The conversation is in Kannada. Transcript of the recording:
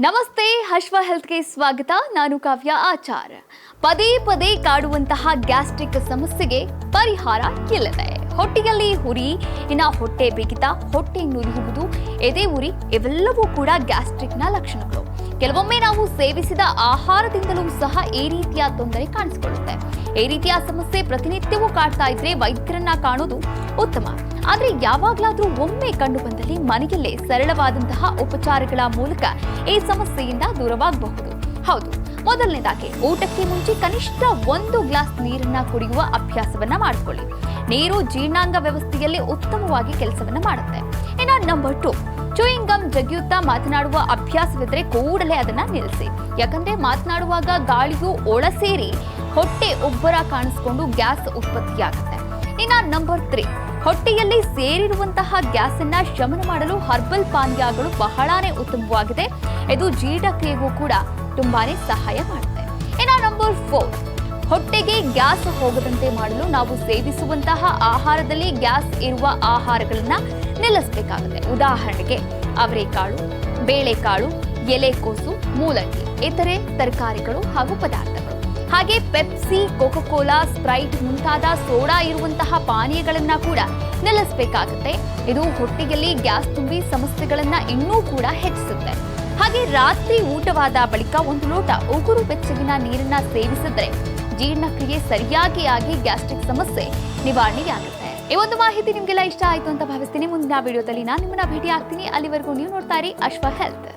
ನಮಸ್ತೆ, ಹಶ್ವ ಹೆಲ್ತ್ಗೆ ಸ್ವಾಗತ. ನಾನು ಕಾವ್ಯ ಆಚಾರ್. ಪದೇ ಪದೇ ಕಾಡುವಂತಹ ಗ್ಯಾಸ್ಟ್ರಿಕ್ ಸಮಸ್ಯೆಗೆ ಪರಿಹಾರ ಇಲ್ಲದೆ. ಹೊಟ್ಟೆಯಲ್ಲಿ ಹುರಿ ಇನ್ನ ಹೊಟ್ಟೆ ಬಿಗಿತ ಹೊಟ್ಟೆ ನುರಿಯುವುದು, ಎದೆ ಉರಿ, ಇವೆಲ್ಲವೂ ಕೂಡ ಗ್ಯಾಸ್ಟ್ರಿಕ್ನ ಲಕ್ಷಣಗಳು. ಕೆಲವೊಮ್ಮೆ ನಾವು ಸೇವಿಸಿದ ಆಹಾರದಿಂದಲೂ ಸಹ ಈ ರೀತಿಯ ತೊಂದರೆ ಕಾಣಿಸಿಕೊಳ್ಳುತ್ತೆ. ಈ ರೀತಿಯ ಸಮಸ್ಯೆ ಪ್ರತಿನಿತ್ಯವೂ ಕಾಡ್ತಾ ಇದ್ರೆ ವೈದ್ಯರನ್ನ ಕಾಣೋದು ಉತ್ತಮ. ಆದ್ರೆ ಯಾವಾಗ್ಲಾದ್ರೂ ಒಮ್ಮೆ ಕಂಡು ಬಂದಲ್ಲಿ ಮನೆಯಲ್ಲೇ ಸರಳವಾದಂತಹ ಉಪಚಾರಗಳ ಮೂಲಕ ಈ ಸಮಸ್ಯೆಯಿಂದ ದೂರವಾಗಬಹುದು. ಹೌದು, ಮೊದಲನೇದಾಗಿ ಊಟಕ್ಕೆ ಮುಂಚೆ ಕನಿಷ್ಠ ಒಂದು ಗ್ಲಾಸ್ ನೀರನ್ನ ಕುಡಿಯುವ ಅಭ್ಯಾಸವನ್ನ ಮಾಡಿಕೊಳ್ಳಿ. ನೀರು ಜೀರ್ಣಾಂಗ ವ್ಯವಸ್ಥೆಯಲ್ಲಿ ಉತ್ತಮವಾಗಿ ಕೆಲಸವನ್ನ ಮಾಡುತ್ತೆ. ಇನ್ನ ನಂಬರ್ ಟು ಜಗಿಯುತ್ತಾ ಮಾತನಾಡುವ ಅಭ್ಯಾಸವಿದ್ರೆ ಕೂಡಲೇ ಅದನ್ನ ನಿಲ್ಲಿಸಿ. ಯಾಕಂದ್ರೆ ಮಾತನಾಡುವಾಗ ಗಾಳಿಯು ಒಳ ಸೇರಿ ಹೊಟ್ಟೆ ಉಬ್ಬರ ಕಾಣಿಸ್ಕೊಂಡು ಗ್ಯಾಸ್ ಉತ್ಪತ್ತಿಯಾಗುತ್ತೆ. ಇನ್ನ ನಂಬರ್ ತ್ರೀ ಹೊಟ್ಟೆಯಲ್ಲಿ ಸೇರಿರುವಂತಹ ಗ್ಯಾಸ್ ಅನ್ನ ಶಮನ ಮಾಡಲು ಹರ್ಬಲ್ ಪಾನೀಯಗಳು ಬಹಳಾನೇ ಉತ್ತಮವಾಗಿದೆ. ಇದು ಜೀರ್ಣಕ್ರಿಯೆಗೂ ಕೂಡ ತುಂಬಾನೇ ಸಹಾಯ ಮಾಡುತ್ತೆ. ಇನ್ನ ನಂಬರ್ ಫೋರ್ ಹೊಟ್ಟೆಗೆ ಗ್ಯಾಸ್ ಹೋಗದಂತೆ ಮಾಡಲು ನಾವು ಸೇವಿಸುವಂತಹ ಆಹಾರದಲ್ಲಿ ಗ್ಯಾಸ್ ಇರುವ ಆಹಾರಗಳನ್ನ ನಿಲ್ಲಿಸಬೇಕಾಗುತ್ತೆ. ಉದಾಹರಣೆಗೆ ಅವರೆಕಾಳು, ಬೇಳೆಕಾಳು, ಎಲೆಕೋಸು, ಮೂಲಂಗಿ, ಇತರೆ ತರಕಾರಿಗಳು ಹಾಗೂ ಪದಾರ್ಥಗಳು. ಹಾಗೆ ಪೆಪ್ಸಿ, ಕೋಕೋಕೋಲಾ, ಸ್ಪ್ರೈಟ್ ಮುಂತಾದ ಸೋಡಾ ಇರುವಂತಹ ಪಾನೀಯಗಳನ್ನ ಕೂಡ ನಿಲ್ಲಿಸಬೇಕಾಗುತ್ತೆ. ಇದು ಹೊಟ್ಟೆಯಲ್ಲಿ ಗ್ಯಾಸ್ ತುಂಬಿ ಸಮಸ್ಯೆಗಳನ್ನ ಇನ್ನೂ ಕೂಡ ಹೆಚ್ಚಿಸುತ್ತೆ. ಹಾಗೆ ರಾತ್ರಿ ಊಟವಾದ ಬಳಿಕ ಒಂದು ಲೋಟ ಉಗುರು, ಬೆಚ್ಚಗಿನ ನೀರನ್ನ ಸೇವಿಸಿದ್ರೆ ಜೀರ್ಣಕ್ರಿಯೆ ಸರಿಯಾಗಿ ಆಗಿ ಗ್ಯಾಸ್ಟ್ರಿಕ್ ಸಮಸ್ಯೆ ನಿವಾರಣೆಯಾಗುತ್ತೆ. ಈ ಒಂದು ಮಾಹಿತಿ ನಿಮಗೆಲ್ಲ ಇಷ್ಟ ಆಯಿತು ಅಂತ ಭಾವಿಸ್ತೀನಿ. ಮುಂದಿನ ವಿಡಿಯೋದಲ್ಲಿ ನಾನು ನಿಮ್ಮನ್ನ ಭೇಟಿ ಆಗ್ತೀನಿ ಅಲ್ಲಿವರೆಗೂ ನೀವು ನೋಡ್ತಾ ಇರಿ ಅಶ್ವ ಹೆಲ್ತ್.